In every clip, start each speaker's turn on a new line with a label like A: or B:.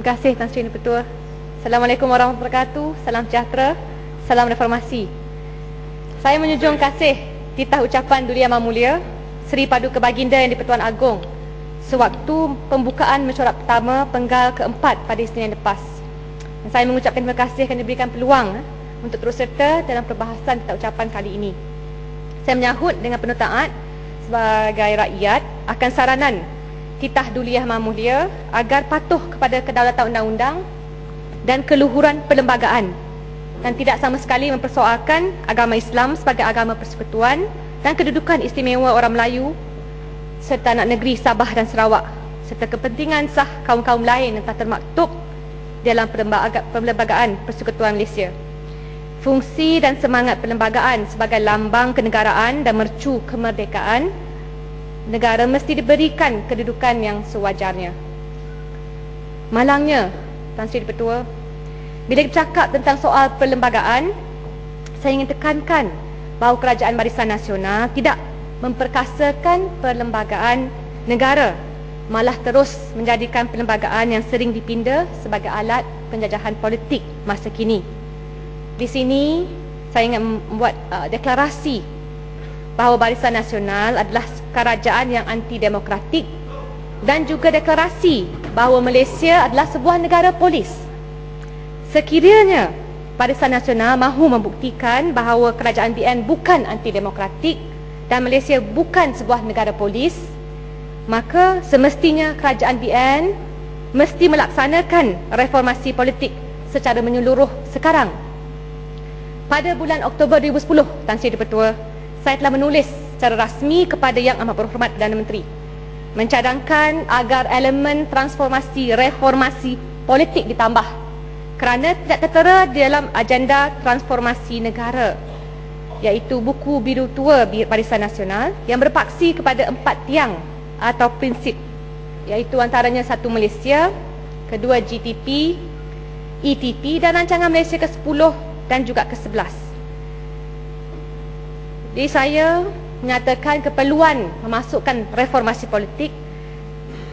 A: Terima kasih Tan Sri Petua. Assalamualaikum warahmatullahi wabarakatuh. Salam sejahtera. Salam reformasi. Saya menjunjung kasih titah ucapan Duli Yang Mulia Seri Paduka Baginda yang di-Pertuan Agong sewaktu pembukaan mesyuarat pertama penggal keempat pada Isnin yang lepas. Dan saya mengucapkan terima kasih kerana diberikan peluang eh, untuk terus serta dalam perbahasan titah ucapan kali ini. Saya menyahut dengan penuh taat sebagai rakyat akan saranan titah Duli Yang Mulia agar patuh kepada kedaulatan undang-undang dan keluhuran perlembagaan dan tidak sama sekali mempersoalkan agama Islam sebagai agama persekutuan dan kedudukan istimewa orang Melayu serta anak negeri Sabah dan Sarawak serta kepentingan sah kaum-kaum lain yang telah termaktub dalam perlembagaan persekutuan Malaysia. Fungsi dan semangat perlembagaan sebagai lambang kenegaraan dan mercu kemerdekaan negara mesti diberikan kedudukan yang sewajarnya. Malangnya, Tan Sri Pertua, bila kita cakap tentang soal perlembagaan, saya ingin tekankan bahawa kerajaan barisan nasional tidak memperkasakan perlembagaan negara malah terus menjadikan perlembagaan yang sering dipinda sebagai alat penjajahan politik masa kini. Di sini saya ingin membuat uh, deklarasi bahawa Barisan Nasional adalah kerajaan yang anti demokratik dan juga deklarasi bahawa Malaysia adalah sebuah negara polis. Sekiranya Barisan Nasional mahu membuktikan bahawa kerajaan BN bukan anti-demokratik dan Malaysia bukan sebuah negara polis, maka semestinya kerajaan BN mesti melaksanakan reformasi politik secara menyeluruh sekarang. Pada bulan Oktober 2010, Tan Sri Pertua, saya telah menulis secara rasmi kepada Yang Amat Berhormat Perdana Menteri mencadangkan agar elemen transformasi reformasi politik ditambah kerana tidak tertera dalam agenda transformasi negara iaitu buku biru tua Barisan Nasional yang berpaksi kepada empat tiang atau prinsip iaitu antaranya satu Malaysia, kedua GTP, ETP dan rancangan Malaysia ke-10 dan juga ke-11. Jadi saya menyatakan keperluan memasukkan reformasi politik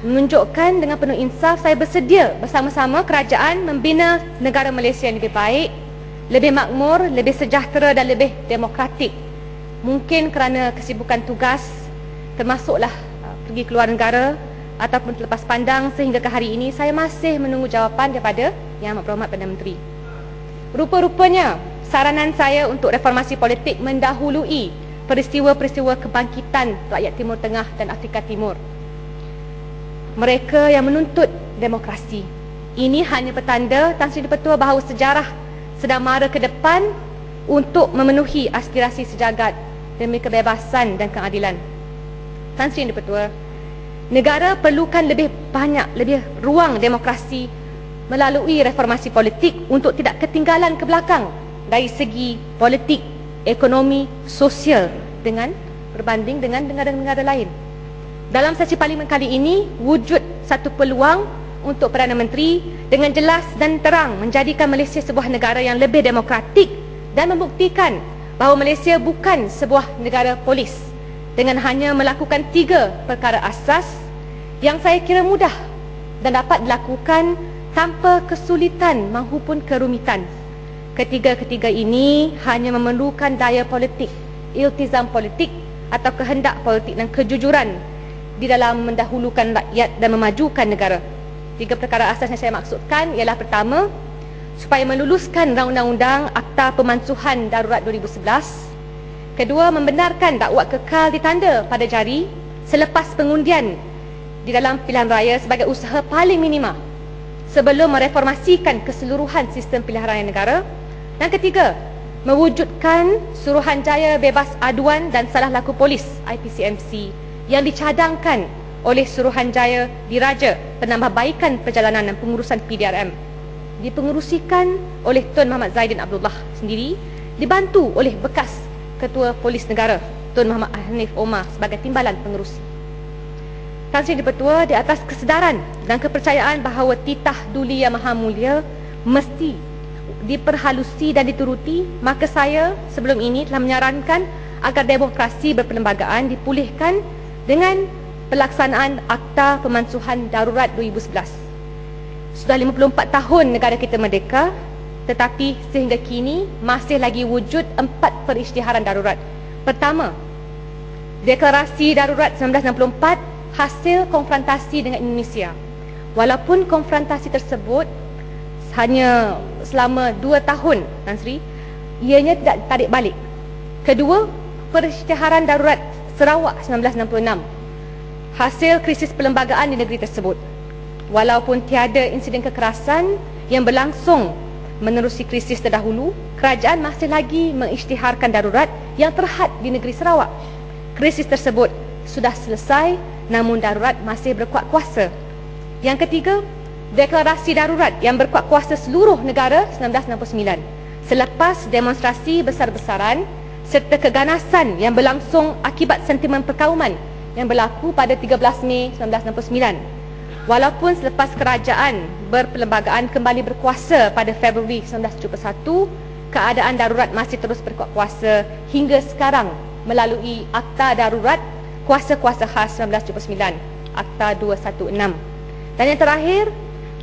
A: menunjukkan dengan penuh insaf saya bersedia bersama-sama kerajaan membina negara Malaysia yang lebih baik, lebih makmur, lebih sejahtera dan lebih demokratik. Mungkin kerana kesibukan tugas termasuklah uh, pergi keluar negara ataupun terlepas pandang sehingga ke hari ini saya masih menunggu jawapan daripada Yang Amat Berhormat Perdana Menteri. Rupa-rupanya saranan saya untuk reformasi politik mendahului peristiwa-peristiwa kebangkitan rakyat Timur Tengah dan Afrika Timur mereka yang menuntut demokrasi. Ini hanya petanda Tan Sri Petua bahawa sejarah sedang mara ke depan untuk memenuhi aspirasi sejagat demi kebebasan dan keadilan. Tan Sri Petua, negara perlukan lebih banyak, lebih ruang demokrasi melalui reformasi politik untuk tidak ketinggalan ke belakang dari segi politik, ekonomi, sosial dengan berbanding dengan negara-negara lain. Dalam sesi parlimen kali ini, wujud satu peluang untuk Perdana Menteri dengan jelas dan terang menjadikan Malaysia sebuah negara yang lebih demokratik dan membuktikan bahawa Malaysia bukan sebuah negara polis dengan hanya melakukan tiga perkara asas yang saya kira mudah dan dapat dilakukan tanpa kesulitan maupun kerumitan. Ketiga-ketiga ini hanya memerlukan daya politik, iltizam politik atau kehendak politik dan kejujuran di dalam mendahulukan rakyat dan memajukan negara. Tiga perkara asas yang saya maksudkan ialah pertama, supaya meluluskan undang-undang Akta Pemansuhan Darurat 2011. Kedua, membenarkan dakwah kekal ditanda pada jari selepas pengundian di dalam pilihan raya sebagai usaha paling minima sebelum mereformasikan keseluruhan sistem pilihan raya negara. Dan ketiga, mewujudkan Suruhanjaya Bebas Aduan dan Salah Laku Polis IPCMC yang dicadangkan oleh Suruhanjaya Diraja Penambahbaikan Perjalanan dan Pengurusan PDRM dipengerusikan oleh Tun Muhammad Zaidin Abdullah sendiri dibantu oleh bekas Ketua Polis Negara Tun Muhammad Hanif Omar sebagai timbalan pengerusi. Tan Sri Dipertua di atas kesedaran dan kepercayaan bahawa titah Duli Yang Maha Mulia mesti diperhalusi dan dituruti, maka saya sebelum ini telah menyarankan agar demokrasi berperlembagaan dipulihkan dengan pelaksanaan Akta Pemansuhan Darurat 2011. Sudah 54 tahun negara kita merdeka tetapi sehingga kini masih lagi wujud empat perisytiharan darurat. Pertama, Deklarasi Darurat 1964 hasil konfrontasi dengan Indonesia. Walaupun konfrontasi tersebut hanya selama dua tahun, Tan Sri, ianya tidak tarik balik. Kedua, Perisytiharan Darurat Sarawak 1966 hasil krisis perlembagaan di negeri tersebut. Walaupun tiada insiden kekerasan yang berlangsung menerusi krisis terdahulu, kerajaan masih lagi mengisytiharkan darurat yang terhad di negeri Sarawak. Krisis tersebut sudah selesai namun darurat masih berkuat kuasa. Yang ketiga, deklarasi darurat yang berkuat kuasa seluruh negara 1969. Selepas demonstrasi besar-besaran serta keganasan yang berlangsung akibat sentimen perkauman yang berlaku pada 13 Mei 1969. Walaupun selepas kerajaan berperlembagaan kembali berkuasa pada Februari 1971, keadaan darurat masih terus berkuat kuasa hingga sekarang melalui Akta Darurat Kuasa-Kuasa Khas 1979, Akta 216. Dan yang terakhir,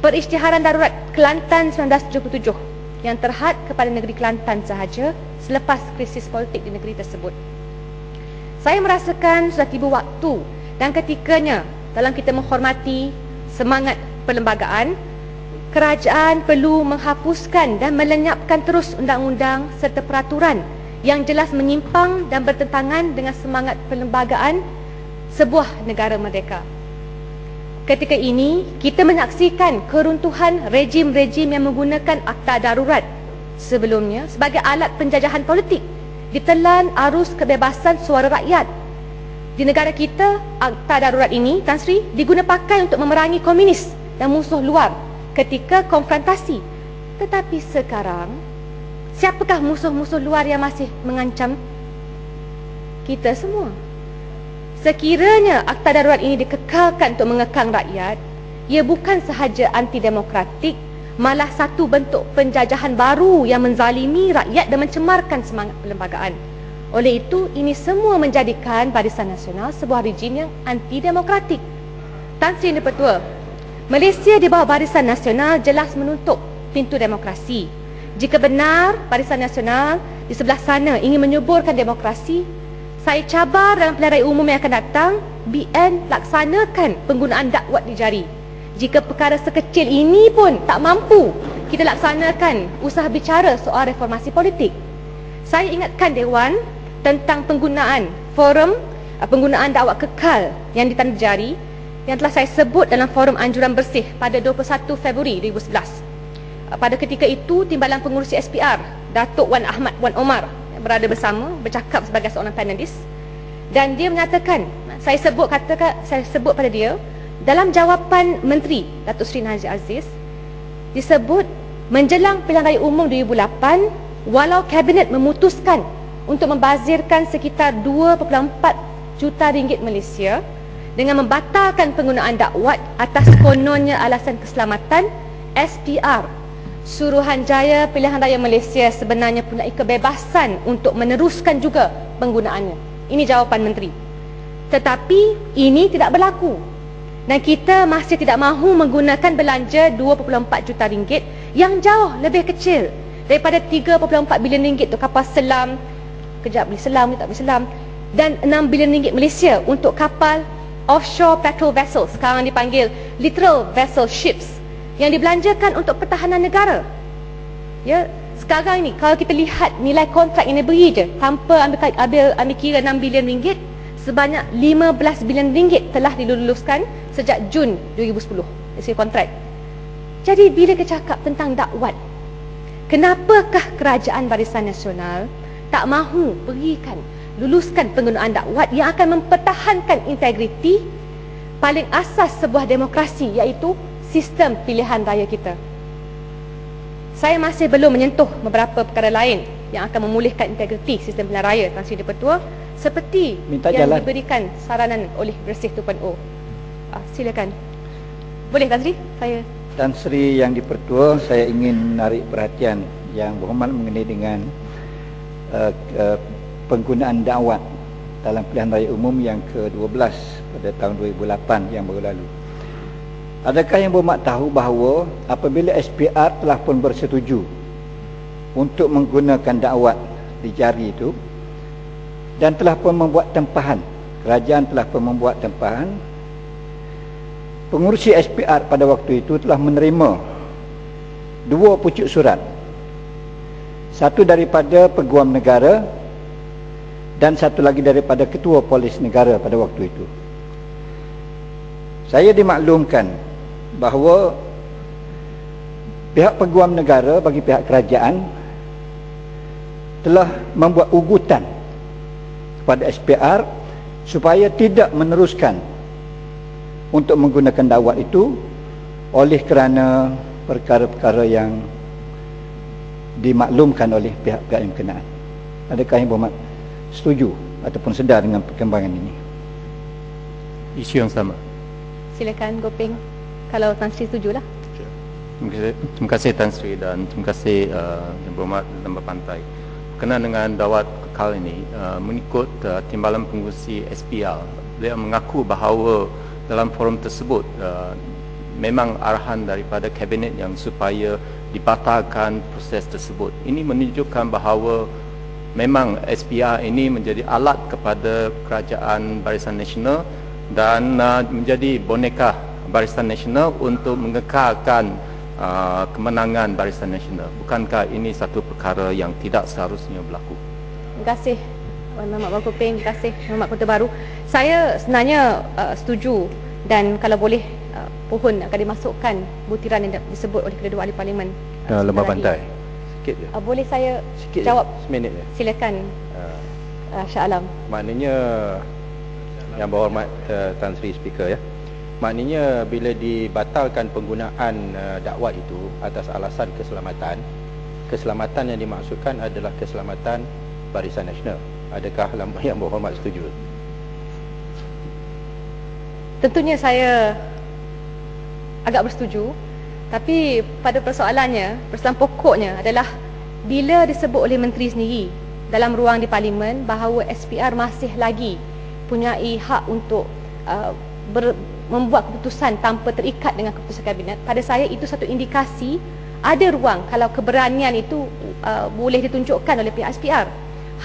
A: Perisytiharan Darurat Kelantan 1977 yang terhad kepada negeri Kelantan sahaja selepas krisis politik di negeri tersebut. Saya merasakan sudah tiba waktu dan ketikanya dalam kita menghormati semangat perlembagaan, kerajaan perlu menghapuskan dan melenyapkan terus undang-undang serta peraturan yang jelas menyimpang dan bertentangan dengan semangat perlembagaan sebuah negara merdeka. Ketika ini, kita menyaksikan keruntuhan rejim-rejim yang menggunakan akta darurat sebelumnya sebagai alat penjajahan politik ditelan arus kebebasan suara rakyat. Di negara kita, akta darurat ini, Tan Sri, diguna pakai untuk memerangi komunis dan musuh luar ketika konfrontasi. Tetapi sekarang, siapakah musuh-musuh luar yang masih mengancam kita semua? Sekiranya akta darurat ini dikekalkan untuk mengekang rakyat, ia bukan sahaja anti-demokratik, malah satu bentuk penjajahan baru yang menzalimi rakyat dan mencemarkan semangat perlembagaan. Oleh itu, ini semua menjadikan Barisan Nasional sebuah rejim yang anti-demokratik. Tan Sri Petua, Malaysia di bawah Barisan Nasional jelas menutup pintu demokrasi. Jika benar Barisan Nasional di sebelah sana ingin menyuburkan demokrasi, saya cabar dalam raya umum yang akan datang, BN laksanakan penggunaan dakwat di jari jika perkara sekecil ini pun tak mampu kita laksanakan usaha bicara soal reformasi politik. Saya ingatkan Dewan tentang penggunaan forum uh, penggunaan dakwah kekal yang ditandajari yang telah saya sebut dalam forum anjuran bersih pada 21 Februari 2011. Uh, pada ketika itu, Timbalan Pengurusi SPR, Datuk Wan Ahmad Wan Omar berada bersama, bercakap sebagai seorang panelis dan dia menyatakan, saya sebut katakan saya sebut pada dia, dalam jawapan Menteri Datuk Seri Najib Aziz disebut menjelang pilihan raya umum 2008 walau kabinet memutuskan untuk membazirkan sekitar 2.4 juta ringgit Malaysia dengan membatalkan penggunaan dakwat atas kononnya alasan keselamatan SPR Suruhanjaya Pilihan Raya Malaysia sebenarnya punya kebebasan untuk meneruskan juga penggunaannya. Ini jawapan menteri. Tetapi ini tidak berlaku dan kita masih tidak mahu menggunakan belanja 2.4 juta ringgit yang jauh lebih kecil daripada 3.4 bilion ringgit untuk kapal selam kejap beli selam tak beli selam dan 6 bilion ringgit Malaysia untuk kapal offshore petrol vessels sekarang dipanggil literal vessel ships yang dibelanjakan untuk pertahanan negara ya sekarang ni kalau kita lihat nilai kontrak yang diberi je tanpa ambil, ambil, ambil kira 6 bilion ringgit sebanyak 15 bilion ringgit telah diluluskan sejak Jun 2010 dari kontrak. Jadi bila kita cakap tentang dakwat, kenapakah kerajaan Barisan Nasional tak mahu berikan luluskan penggunaan dakwat yang akan mempertahankan integriti paling asas sebuah demokrasi iaitu sistem pilihan raya kita. Saya masih belum menyentuh beberapa perkara lain yang akan memulihkan integriti sistem pilihan raya Tan Sri Dipertua seperti Minta yang jalan. diberikan saranan oleh Bersih 2.0. Ah, silakan. Boleh Tan Sri? Saya
B: Tan Sri yang dipertua, saya ingin menarik perhatian yang berhormat mengenai dengan uh, uh, penggunaan dakwat dalam pilihan raya umum yang ke-12 pada tahun 2008 yang baru lalu. Adakah yang berhormat tahu bahawa apabila SPR telah pun bersetuju untuk menggunakan dakwat di jari itu dan telah pun membuat tempahan kerajaan telah pun membuat tempahan pengurusi SPR pada waktu itu telah menerima dua pucuk surat. Satu daripada peguam negara dan satu lagi daripada ketua polis negara pada waktu itu. Saya dimaklumkan bahawa pihak peguam negara bagi pihak kerajaan telah membuat ugutan kepada SPR supaya tidak meneruskan untuk menggunakan dakwat itu oleh kerana perkara-perkara yang dimaklumkan oleh pihak-pihak yang berkenaan. Adakah yang berhormat setuju ataupun sedar dengan perkembangan ini?
C: Isu yang sama.
A: Silakan Gopeng kalau Tan Sri.
C: Terima kasih, terima kasih Tan Sri dan terima kasih uh, Yang Berhormat Lembah Pantai. Berkenaan dengan dawat kekal ini, uh, mengikut uh, timbalan pengurusi SPR, beliau mengaku bahawa dalam forum tersebut uh, memang arahan daripada kabinet yang supaya dibatalkan proses tersebut. Ini menunjukkan bahawa memang SPR ini menjadi alat kepada kerajaan Barisan Nasional dan uh, menjadi boneka Barisan Nasional untuk mengekalkan uh, kemenangan Barisan Nasional. Bukankah ini satu perkara yang tidak seharusnya berlaku?
A: Terima kasih Muhammad Bakuping, terima kasih Muhammad Kota Baru. Saya sebenarnya uh, setuju dan kalau boleh uh, pohon akan dimasukkan butiran yang disebut oleh kedua ahli parlimen.
C: Uh, Lembah Pantai.
A: Sikit je. Uh, boleh saya Sikit jawab? Seminit je. Silakan. Uh, uh, Syah Alam.
D: Maknanya yang berhormat uh, Tan Sri Speaker ya maknanya bila dibatalkan penggunaan uh, dakwat itu atas alasan keselamatan keselamatan yang dimaksudkan adalah keselamatan barisan nasional. Adakah yang berhormat setuju?
A: Tentunya saya agak bersetuju. Tapi pada persoalannya persoalan pokoknya adalah bila disebut oleh menteri sendiri dalam ruang di parlimen bahawa SPR masih lagi punyai hak untuk uh, ber, membuat keputusan tanpa terikat dengan keputusan kabinet. Pada saya itu satu indikasi ada ruang kalau keberanian itu uh, boleh ditunjukkan oleh pihak SPR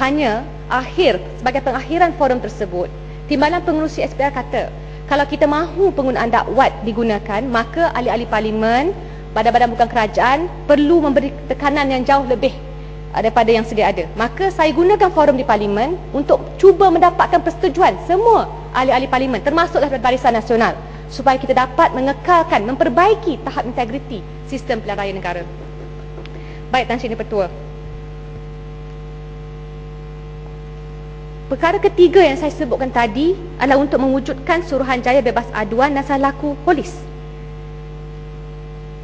A: hanya akhir sebagai pengakhiran forum tersebut timbalan pengurusi SPR kata kalau kita mahu penggunaan dakwat digunakan maka ahli-ahli parlimen badan-badan bukan kerajaan perlu memberi tekanan yang jauh lebih daripada yang sedia ada maka saya gunakan forum di parlimen untuk cuba mendapatkan persetujuan semua ahli-ahli parlimen termasuklah Barisan Nasional supaya kita dapat mengekalkan memperbaiki tahap integriti sistem pilihan raya negara. Baik Tan Sri Pertua. Perkara ketiga yang saya sebutkan tadi adalah untuk mewujudkan Suruhanjaya bebas aduan dan salah laku polis.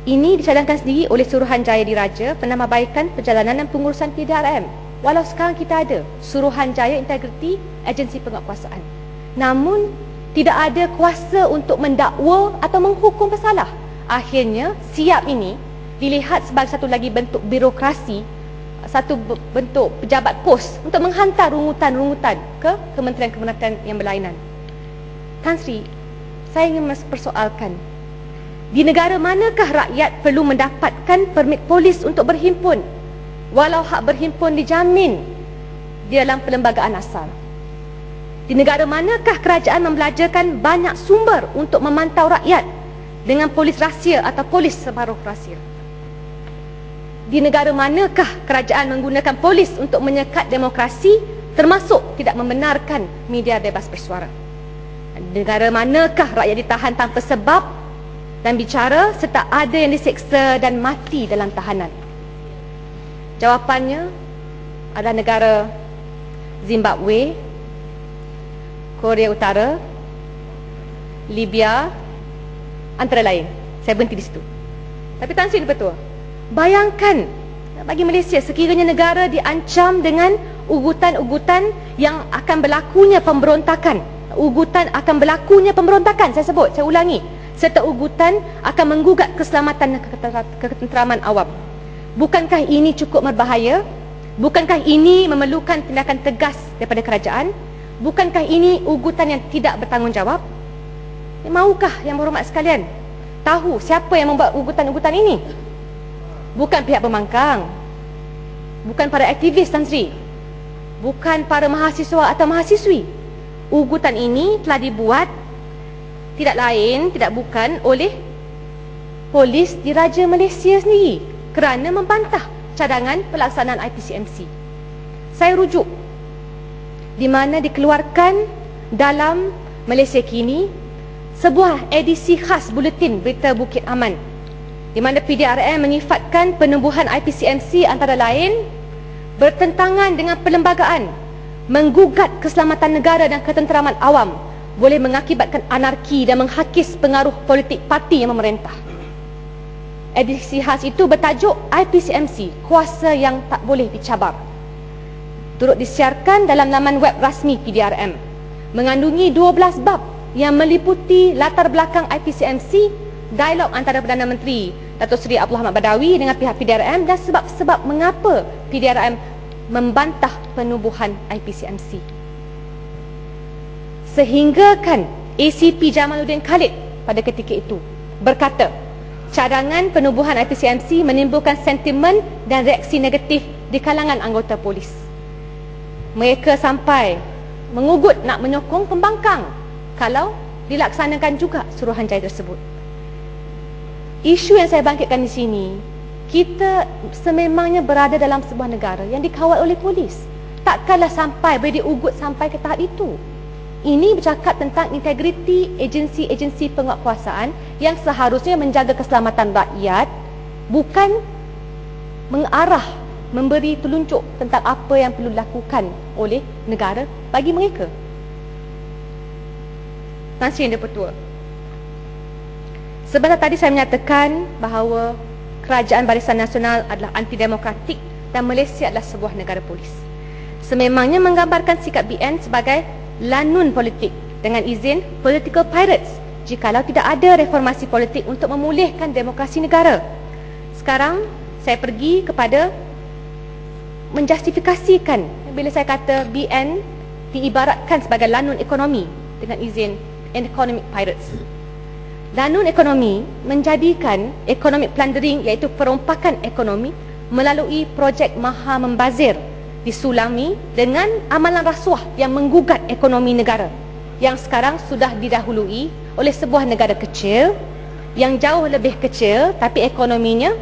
A: Ini dicadangkan sendiri oleh Suruhanjaya Diraja penambahbaikan perjalanan dan pengurusan PDRM. Walau sekarang kita ada Suruhanjaya Integriti Agensi Penguatkuasaan namun tidak ada kuasa untuk mendakwa atau menghukum bersalah. Akhirnya siap ini dilihat sebagai satu lagi bentuk birokrasi, satu bentuk pejabat pos untuk menghantar rungutan-rungutan ke kementerian-kementerian yang berlainan. Tan Sri, saya ingin mempersoalkan di negara manakah rakyat perlu mendapatkan permit polis untuk berhimpun walau hak berhimpun dijamin di dalam perlembagaan asal? Di negara manakah kerajaan membelajarkan banyak sumber untuk memantau rakyat dengan polis rahsia atau polis separuh rahsia? Di negara manakah kerajaan menggunakan polis untuk menyekat demokrasi termasuk tidak membenarkan media bebas bersuara? Negara manakah rakyat ditahan tanpa sebab dan bicara serta ada yang diseksa dan mati dalam tahanan? Jawapannya adalah negara Zimbabwe, Korea Utara, Libya, antara lain. Saya berhenti di situ. Tapi Tan Sri betul. Bayangkan bagi Malaysia sekiranya negara diancam dengan ugutan-ugutan yang akan berlakunya pemberontakan. Ugutan akan berlakunya pemberontakan. Saya sebut, saya ulangi. Serta ugutan akan menggugat keselamatan dan ketenteraman awam. Bukankah ini cukup berbahaya? Bukankah ini memerlukan tindakan tegas daripada kerajaan? Bukankah ini ugutan yang tidak bertanggungjawab? Maukah yang berhormat sekalian tahu siapa yang membuat ugutan-ugutan ini. Bukan pihak pemangkang. Bukan para aktivis Tan Sri. Bukan para mahasiswa atau mahasiswi. Ugutan ini telah dibuat tidak lain, tidak bukan oleh polis diraja Malaysia sendiri kerana membantah cadangan pelaksanaan IPCMC. Saya rujuk di mana dikeluarkan dalam Malaysia kini sebuah edisi khas buletin berita Bukit Aman di mana PDRM menyifatkan penubuhan IPCMC antara lain bertentangan dengan perlembagaan menggugat keselamatan negara dan ketenteraman awam boleh mengakibatkan anarki dan menghakis pengaruh politik parti yang memerintah. Edisi khas itu bertajuk IPCMC, kuasa yang tak boleh dicabar. Turut disiarkan dalam laman web rasmi PDRM. Mengandungi 12 bab yang meliputi latar belakang IPCMC, dialog antara Perdana Menteri Datuk Seri Abdul Hamid Badawi dengan pihak PDRM dan sebab-sebab mengapa PDRM membantah penubuhan IPCMC. Sehingga kan ACP Jamaluddin Khalid pada ketika itu berkata, cadangan penubuhan IPCMC menimbulkan sentimen dan reaksi negatif di kalangan anggota polis. Mereka sampai mengugut nak menyokong pembangkang kalau dilaksanakan juga suruhanjaya tersebut. Isu yang saya bangkitkan di sini, kita sememangnya berada dalam sebuah negara yang dikawal oleh polis. Takkanlah sampai boleh diugut sampai ke tahap itu. Ini bercakap tentang integriti agensi-agensi penguatkuasaan yang seharusnya menjaga keselamatan rakyat bukan mengarah memberi telunjuk tentang apa yang perlu dilakukan oleh negara bagi mereka. Tan Sri Yang Pertua. Sebentar tadi saya menyatakan bahawa kerajaan Barisan Nasional adalah anti-demokratik dan Malaysia adalah sebuah negara polis. Sememangnya menggambarkan sikap BN sebagai lanun politik dengan izin political pirates jikalau tidak ada reformasi politik untuk memulihkan demokrasi negara. Sekarang saya pergi kepada menjustifikasikan bila saya kata BN diibaratkan sebagai lanun ekonomi dengan izin economic pirates. Lanun ekonomi menjadikan economic plundering iaitu perompakan ekonomi melalui projek maha membazir disulami dengan amalan rasuah yang menggugat ekonomi negara yang sekarang sudah didahului oleh sebuah negara kecil yang jauh lebih kecil tapi ekonominya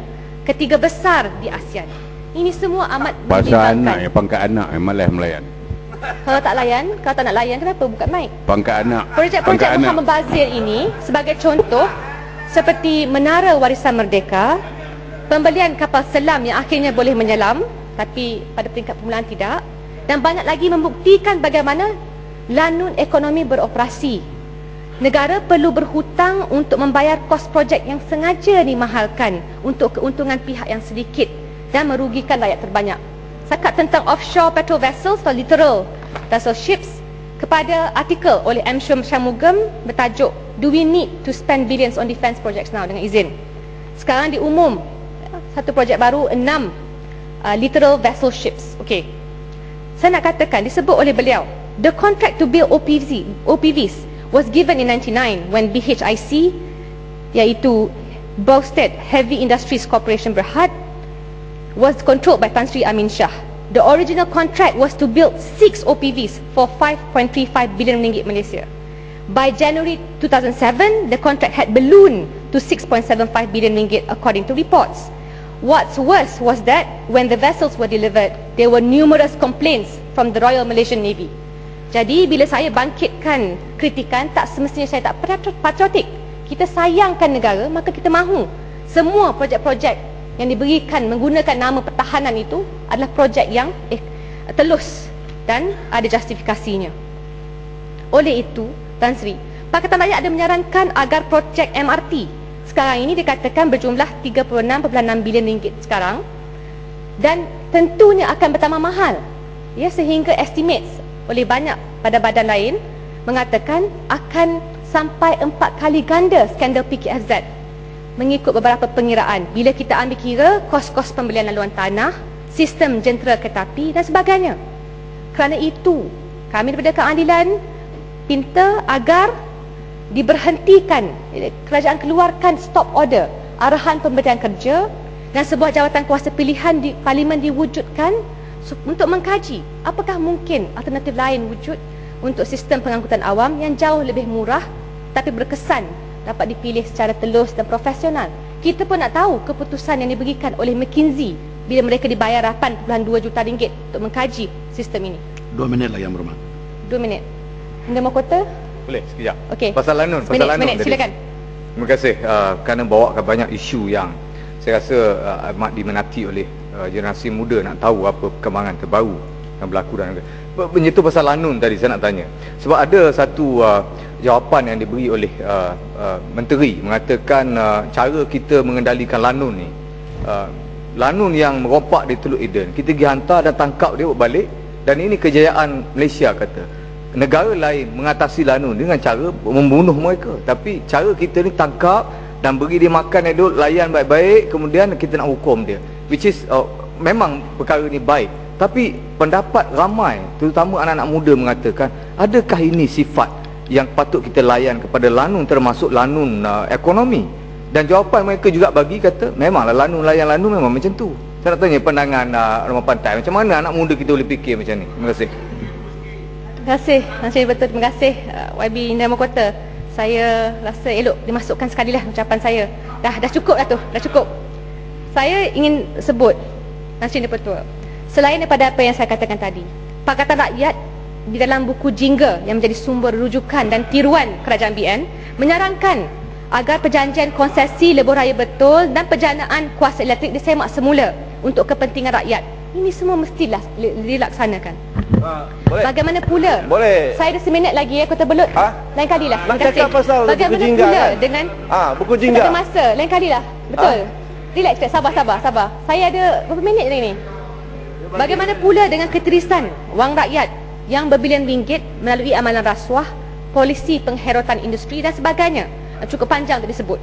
A: ketiga besar di ASEAN. Ini semua amat
E: Pasal anak ya, pangkat anak yang malas melayan.
A: Kalau tak layan, kalau tak nak layan kenapa buka mic?
E: Pangkat anak.
A: Projek-projek Muhammad Bazir ini sebagai contoh seperti Menara Warisan Merdeka, pembelian kapal selam yang akhirnya boleh menyelam tapi pada peringkat permulaan tidak dan banyak lagi membuktikan bagaimana lanun ekonomi beroperasi. Negara perlu berhutang untuk membayar kos projek yang sengaja dimahalkan untuk keuntungan pihak yang sedikit dan merugikan rakyat terbanyak cakap tentang offshore petrol vessels atau literal vessel ships kepada artikel oleh M. Shamugam bertajuk Do we need to spend billions on defence projects now dengan izin. Sekarang diumum satu projek baru enam uh, literal vessel ships. Okey. Saya nak katakan disebut oleh beliau the contract to build OPV, OPVs was given in 99 when BHIC iaitu Bosted Heavy Industries Corporation Berhad was controlled by Tan Sri Amin Shah. The original contract was to build six OPVs for 5.35 billion ringgit Malaysia. By January 2007, the contract had ballooned to 6.75 billion ringgit according to reports. What's worse was that when the vessels were delivered, there were numerous complaints from the Royal Malaysian Navy. Jadi bila saya bangkitkan kritikan, tak semestinya saya tak patriotik. Kita sayangkan negara, maka kita mahu semua projek-projek yang diberikan menggunakan nama pertahanan itu adalah projek yang eh, telus dan ada justifikasinya. Oleh itu, Tan Sri, Pakatan Rakyat ada menyarankan agar projek MRT sekarang ini dikatakan berjumlah 36.6 bilion ringgit sekarang dan tentunya akan bertambah mahal ya sehingga estimates oleh banyak pada badan lain mengatakan akan sampai empat kali ganda skandal PKFZ mengikut beberapa pengiraan bila kita ambil kira kos-kos pembelian laluan tanah, sistem jentera kereta api dan sebagainya. Kerana itu, kami daripada keadilan pinta agar diberhentikan kerajaan keluarkan stop order arahan pemberian kerja dan sebuah jawatan kuasa pilihan di parlimen diwujudkan untuk mengkaji apakah mungkin alternatif lain wujud untuk sistem pengangkutan awam yang jauh lebih murah tapi berkesan dapat dipilih secara telus dan profesional. Kita pun nak tahu keputusan yang diberikan oleh McKinsey bila mereka dibayar 8.2 juta ringgit untuk mengkaji sistem ini.
F: Dua minit lagi yang berhormat.
A: Dua minit. Anda mau kota?
G: Boleh, sekejap.
A: Okey.
G: Pasal Lanun, pasal
A: Minit,
G: Lanun
A: minit,
G: tadi.
A: silakan.
G: Terima kasih uh, kerana bawakan banyak isu yang saya rasa uh, amat diminati oleh uh, generasi muda nak tahu apa perkembangan terbaru yang berlaku. Ber- Menyentuh pasal Lanun tadi saya nak tanya. Sebab ada satu uh, jawapan yang diberi oleh uh, uh, menteri mengatakan uh, cara kita mengendalikan Lanun ni uh, Lanun yang merompak di Teluk Eden kita pergi hantar dan tangkap dia bawa balik dan ini kejayaan Malaysia kata negara lain mengatasi Lanun dengan cara membunuh mereka. Tapi cara kita ni tangkap dan beri dia makan duduk layan baik-baik kemudian kita nak hukum dia. Which is uh, memang perkara ni baik. Tapi pendapat ramai terutama anak-anak muda mengatakan adakah ini sifat yang patut kita layan kepada Lanun termasuk Lanun uh, ekonomi? Dan jawapan mereka juga bagi kata memanglah Lanun layan Lanun memang macam tu. Saya nak tanya pandangan uh, Rumah Pantai macam mana anak muda kita boleh fikir macam ni? Terima kasih
A: Terima kasih. Terima kasih betul. Terima kasih uh, YB Indra Mahkota. Saya rasa elok dimasukkan sekali lah ucapan saya. Dah dah cukup dah tu. Dah cukup. Saya ingin sebut Nasrin Petua. Selain daripada apa yang saya katakan tadi, Pakatan Rakyat di dalam buku Jingga yang menjadi sumber rujukan dan tiruan kerajaan BN menyarankan agar perjanjian konsesi lebuh raya betul dan perjanaan kuasa elektrik disemak semula untuk kepentingan rakyat. Ini semua mestilah dilaksanakan.
H: boleh.
A: Bagaimana pula?
H: Boleh.
A: Saya ada seminit lagi ya kota belut.
H: Ha?
A: Lain kalilah.
H: Nak
A: Terima
H: cakap pasal buku
A: Bagaimana
H: jingga
A: pula
H: kan?
A: dengan
H: Ah, buku jingga.
A: ada masa. Lain kalilah. Betul.
H: Ha?
A: Relax. Sabar, sabar, sabar. Saya ada berapa minit lagi ni? Bagaimana pula dengan ketirisan wang rakyat yang berbilion ringgit melalui amalan rasuah, polisi pengherotan industri dan sebagainya. Cukup panjang untuk disebut.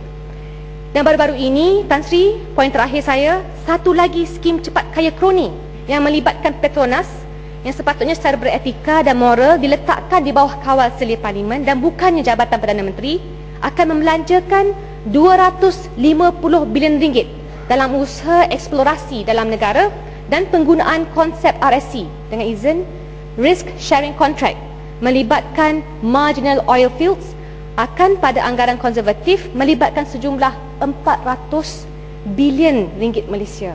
A: Dan baru-baru ini, Tan Sri, poin terakhir saya, satu lagi skim cepat kaya kroni yang melibatkan Petronas yang sepatutnya secara beretika dan moral diletakkan di bawah kawal selir parlimen dan bukannya Jabatan Perdana Menteri akan membelanjakan 250 bilion ringgit dalam usaha eksplorasi dalam negara dan penggunaan konsep RSC dengan izin Risk Sharing Contract melibatkan marginal oil fields akan pada anggaran konservatif melibatkan sejumlah 400 bilion ringgit Malaysia.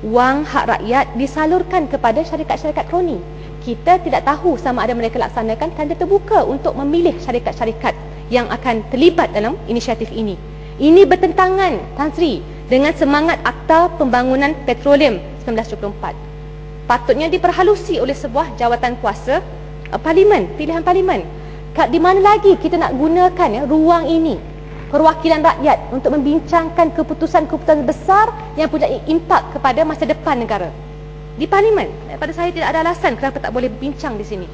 A: Wang hak rakyat disalurkan kepada syarikat-syarikat kroni. Kita tidak tahu sama ada mereka laksanakan tanda terbuka untuk memilih syarikat-syarikat yang akan terlibat dalam inisiatif ini. Ini bertentangan Tan Sri dengan semangat Akta Pembangunan Petroleum 1974. Patutnya diperhalusi oleh sebuah jawatan kuasa uh, parlimen, pilihan parlimen. Kat di mana lagi kita nak gunakan ya ruang ini perwakilan rakyat untuk membincangkan keputusan-keputusan besar yang punya impak kepada masa depan negara. Di parlimen, pada saya tidak ada alasan kenapa tak boleh berbincang di sini.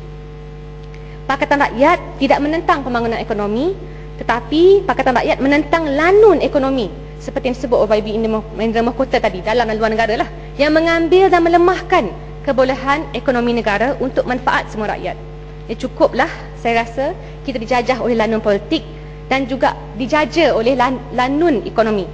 A: Pakatan Rakyat tidak menentang pembangunan ekonomi tetapi Pakatan Rakyat menentang lanun ekonomi seperti yang disebut oleh YB Indra Mahkota tadi dalam dan luar negara lah yang mengambil dan melemahkan kebolehan ekonomi negara untuk manfaat semua rakyat. Ya cukuplah saya rasa kita dijajah oleh lanun politik dan juga dijaja oleh lan, lanun ekonomi.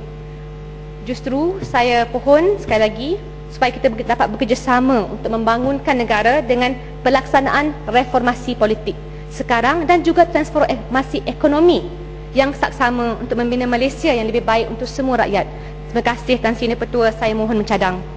A: Justru saya pohon sekali lagi supaya kita dapat bekerjasama untuk membangunkan negara dengan pelaksanaan reformasi politik sekarang dan juga transformasi ekonomi yang saksama untuk membina Malaysia yang lebih baik untuk semua rakyat. Terima kasih Tan Sri Petua, saya mohon mencadang.